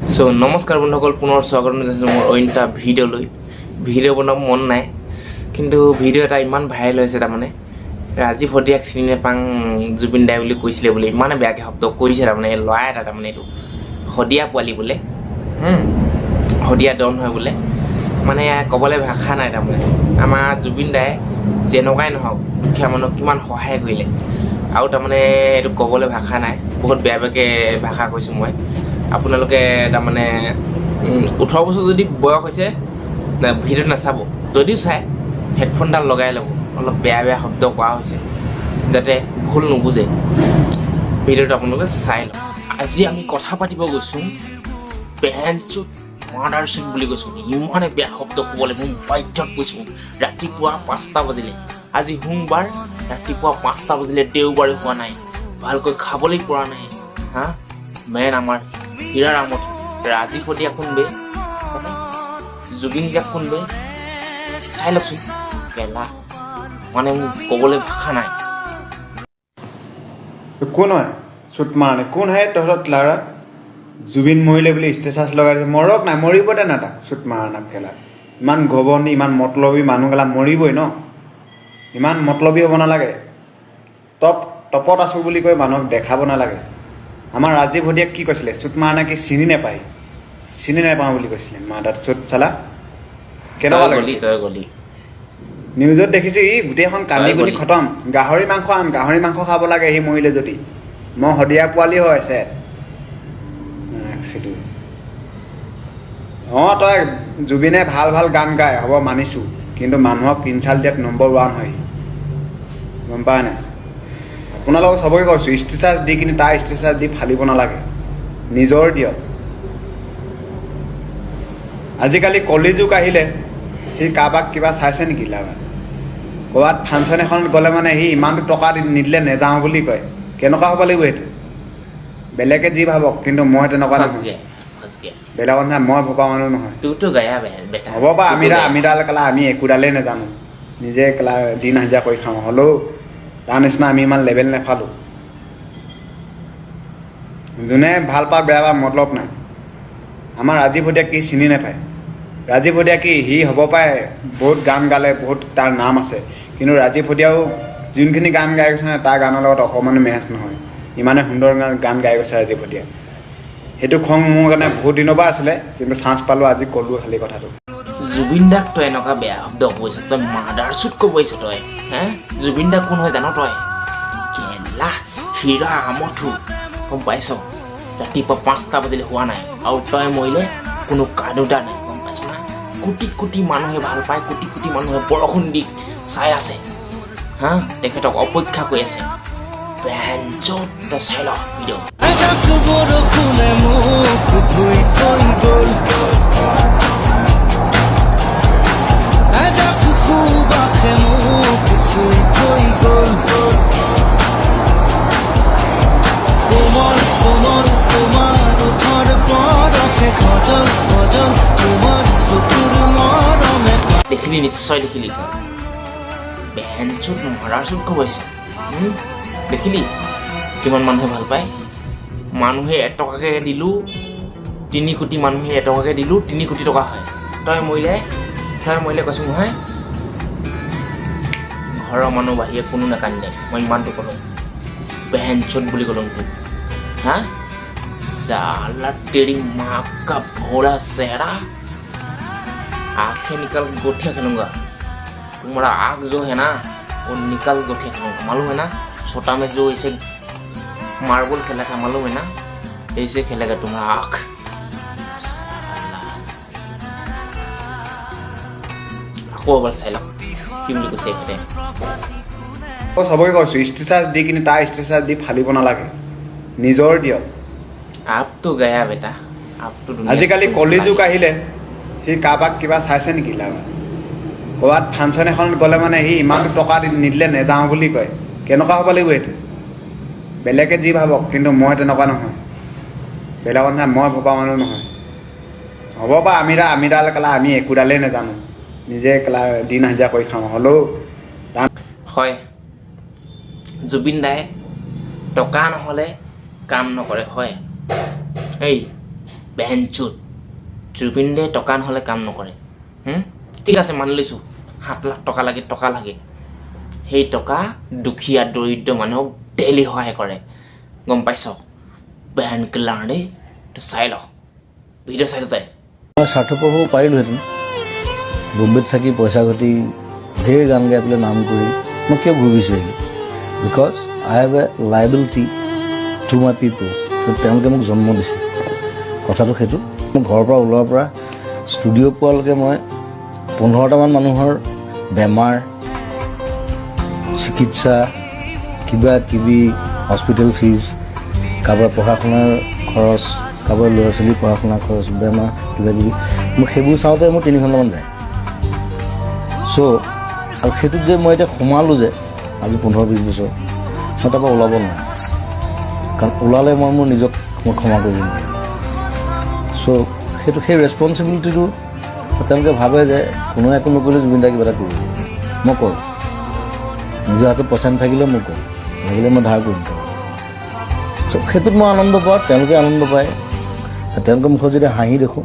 চ' নমস্কাৰ বন্ধুসকল পুনৰ স্বাগতম জনাইছোঁ মোৰ অইন এটা ভিডিঅ'লৈ। ভিডিঅ' বনাব মন নাই কিন্তু ভিডিঅ' এটা ইমান ভাইৰেল হৈছে তাৰমানে। ৰাজীৱ শদিয়াক চিনি নাপাং জুবিন দাই বুলি কৈছিলে বোলে ইমানে বেয়াকৈ শব্দ কৰিছে তাৰমানে এই ল'ৰা এটা তাৰমানে এইটো শদিয়া পোৱালি বোলে। শদিয়া ডন হয় বোলে। মানে ক'বলৈ ভাষা নাই তাৰমানে। আমাৰ জুবিন দাই যেনেকুৱাই নহওক দুখীয়া মানুহক কিমান সহায় কৰিলে। আৰু তাৰমানে এইটো ক'বলৈ ভাষা নাই বহুত বেয়া বেয়াকৈ ভাষা কৈছোঁ মই। আপোনালোকে তাৰমানে ওঠৰ বছৰ যদি বয়স হৈছে ভিডিঅ'টো নাচাব। যদিও চাই, হেডফোনডাল লগাই ল'ব। অলপ বেয়া বেয়া শব্দ কোৱা হৈছে, যাতে ভুল নুবুজে। ভিডিঅ'টো আপোনালোকে চাই লওক। আজি আমি কথা পাতিব গৈছোঁ পেহেনচুট মাৰ্ডাৰ বুলি কৈছোঁ। ইমানে বেয়া শব্দ ক'বলৈ মই বাধ্যত কৈছোঁ ৰাতিপুৱা পাঁচটা বাজিলে। আজি সোমবাৰ, ৰাতিপুৱা পাঁচটা বাজিলে, দেওবাৰে হোৱা নাই। ভালকৈ খাবলৈ পৰা নাই। হা? মেন আমাৰ হীৰা ৰামত ৰাজীৱ শদিয়া কোনবে জুবিন গাৰ্গ কোনবে চাই লওকচোন কেলা মানে মোক ক'বলৈ ভাষা নাই। কোন হয়? চুট মাৰণে কোন হে তহঁতক লাৰা জুবিন মৰিলে বুলি ষ্টেটাছ লগাই দিছে। মৰক নাই মৰিব দে না তাক চুট মাৰা নাম খেলা ইমান ঘবনি ইমান মতলবী মানুহগেলা মৰিবই ন? ইমান মতলবী হ'ব নালাগে। টপ টপত আছোঁ বুলি কৈ মানুহক দেখাব নালাগে। আমাৰ ৰাজীৱ শদিয়াক কি কৈছিলে? চুট মাৰা নাকি চিনি নাপায়? চিনি নাপাওঁ বুলি কৈছিলে। মা তাত চুট চালা? কেনেকুৱা লাগিছে? নিউজত দেখিছোঁ ই গোটেইখন কান্দি গলি। খতম। গাহৰি মাংস আন গাহৰি মাংস খাব লাগে সি মৰিলে যদি। মই শদিয়া পোৱালি হৈ আছে অঁ তই জুবিনে ভাল ভাল গান গায় হ'ব মানিছোঁ। কিন্তু মানুহক ইনচাল্ট দিয়াত নম্বৰ ওৱান হয়। গম পাই নাই? আপোনালোকক চবকে কৈছোঁ ষ্টেটাছ দি কিনি তাৰ ষ্টেটাছ দি ফালিব নালাগে। নিজৰ দিয়ক। আজিকালি কলিযুগ আহিলে সি কাৰোবাক কিবা চাইছে নেকি ক'ৰবাত ফাংচন এখনত গ'লে মানে সি ইমানটো টকা নিদিলে নেযাওঁ বুলি কয়। কেনেকুৱা হ'ব লাগিব সেইটো? বেলেগে যি ভাবক কিন্তু মই তেনেকুৱা বেলেগৰ নিচিনা মই ভবা মানুহ নহয়। হ'ব বা তু তো আমিডাল গয়া। আমিডাল কেলা আমি একোডালেই নাজানো। নিজে কেলা দিন হাজিৰা কৰি খাওঁ। হ'লেও তাৰ নিচিনা আমি ইমান লেভেল নেফালোঁ। যোনে ভালো পা বেয়া পা মতলব নাই। আমাৰ ৰাজীৱ শদিয়াক কি চিনি নাপায়? ৰাজীৱ শদিয়া কি, সি হ'ব পাৰে, বহুত গান গালে, বহুত তাৰ নাম আছে। কিন্তু ৰাজীৱ শদিয়াও যোনখিনি গান গাই গৈছে তাৰ গানৰ লগত অকণমানো মেচ নহয়। ইমানে সুন্দৰ গান- গাই গৈছে ৰাজীৱ শদিয়া সেইটো খং মোৰ কাৰণে বহুত দিনৰ পৰা আছিলে, কিন্তু চান্স পালোঁ, আজি ক'লোঁ খালি কথাটো। জুবিন দাক তই এনেকুৱা বেয়া শব্দ কৈছ, তই মাৰ্ডাৰ চুট ক'ব আহিছ তই, হে? জুবিন দা কোন হয় জান তই? কেলা, হীৰা, আমঠু, গম পাইছ? ৰাতিপুৱা পাঁচটা বাজিলে হোৱা নাই, আৰু তই মৰিলে কোনো কানুতা নাই, গম পাইছ না? কোটি কোটি মানুহে ভালো পায়, কোটি কোটি মানুহে বৰষুণ দি চাই আছে, হা? তেখেতক অপেক্ষা কৰি আছে। বেঞ্চত তই চাই ল, ভিডিঅ' তিনি নিশ্চয় দেখিলি তই বেহেনচুত মহাৰাজুত গৈছে দেখিলি? কিমান মানুহে ভালো পায়? মানুহে এটকাকৈ দিলোঁ, তিনি কোটি মানুহে এটকাকৈ দিলোঁ, তিনি কোটি টকা হয়। তই মৰিলে তই মৰিলে কৈছোঁ নহয়, ঘৰৰ মানুহ বাহিৰে কোনো নাকান্দিলে মই ইমানটো ক'লোঁ। বেহেনচুত বুলি ক'লোঁ তোক হা? জালা তেৰি মাকা ভৰা চেৰা। सेहरा आंखें निकल गोठिया खेलूंगा तुम्हारा आग जो है ना वो निकल गोठिया खेलूंगा मालूम है ना छोटा में जो ऐसे मार्बल खेला था मालूम है ना ऐसे खेलेगा तुम्हारा आँख আকৌ এবাৰ চাই লওক কি বুলি কৈছে এখেতে মই চবকে কৈছোঁ ষ্টেটাছ দি কিনি তাৰ ষ্টেটাছ দি ফালিব নালাগে নিজৰ দিয়ক আপটো গয়া বেটা আপটো দুনিয়া আজিকালি से কলিযুগ चला আহিলে সি কাৰোবাক কিবা চাইছে নেকি লাৰা ক'ৰবাত ফাংচন এখনত গ'লে মানে সি ইমানটো টকা নিদিলে নেযাওঁ বুলি কয়। কেনেকুৱা হ'ব লাগিব সেইটো বেলেগে যি ভাবক কিন্তু মই তেনেকুৱা নহয়। বেলেগৰ নিচিনা মই ভবা মানুহ নহয়। হ'ব বা আমিডাল আমিডাল কেলা আমি একোডালেই নাজানো। নিজে কেলা দিন হাজিৰা কৰি খাওঁ হ'লেও হয়। জুবিন দাই টকা নহ'লে কাম নকৰে হয়। এই বেহেনচুত জুবিন দে টকা নহ'লে কাম নকৰে? ঠিক আছে মানি লৈছোঁ। সাত লাখ টকা লাগে টকা লাগে। সেই টকা দুখীয়া দৰিদ্ৰ মানুহক ডেইলি সহায় কৰে। গম পাইছ? বেহেন কিলাৰ দেই চাই ল। ভিডিঅ' চাই ল মই স্বাৰ্থপৰ হ'ব পাৰিলোহেঁতেন। বম্বেত থাকি পইচা ঘটি ঢেৰ গান গাই পেলাই নাম কৰি মই কিয় ঘূৰি বিচাৰিলোঁ because I have a liability to my people তেওঁলোকে মোক জন্ম দিছে। কথাটো সেইটো। মই ঘৰৰ পৰা ওলোৱাৰ পৰা ষ্টুডিঅ' পোৱালৈকে মই পোন্ধৰটামান মানুহৰ বেমাৰ, চিকিৎসা, কিবা কিবি, হস্পিটেল ফিজ, কাৰোবাৰ পঢ়া শুনাৰ খৰচ, কাৰোবাৰ ল'ৰা ছোৱালীৰ পঢ়া শুনাৰ খৰচ, বেমাৰ, কিবা কিবি। মোক সেইবোৰ চাওঁতে মোৰ তিনি ঘণ্টামান যায়। চ' আৰু সেইটোত যে মই এতিয়া সোমালোঁ যে, আজি পোন্ধৰ বিছ বছৰ, মই তাৰপৰা ওলাব নোৱাৰোঁ। কাৰণ ওলালে মই মোৰ নিজক, মই ক্ষমা কৰিব নোৱাৰোঁ। চ' সেইটো সেই ৰেচপনচিবিলিটিটো তেওঁলোকে ভাবে যে কোনো একো নকৰিলে জুবিন কিবা এটা কৰিব। মই কৰোঁ নিজৰ হাতত পইচা নাথাকিলেও মই কৰোঁ লাগিলে মই ধাৰ কৰিম। চ' সেইটোত মই আনন্দ পাওঁ তেওঁলোকে আনন্দ পায়। তেওঁলোকৰ মুখত যেতিয়া হাঁহি দেখোঁ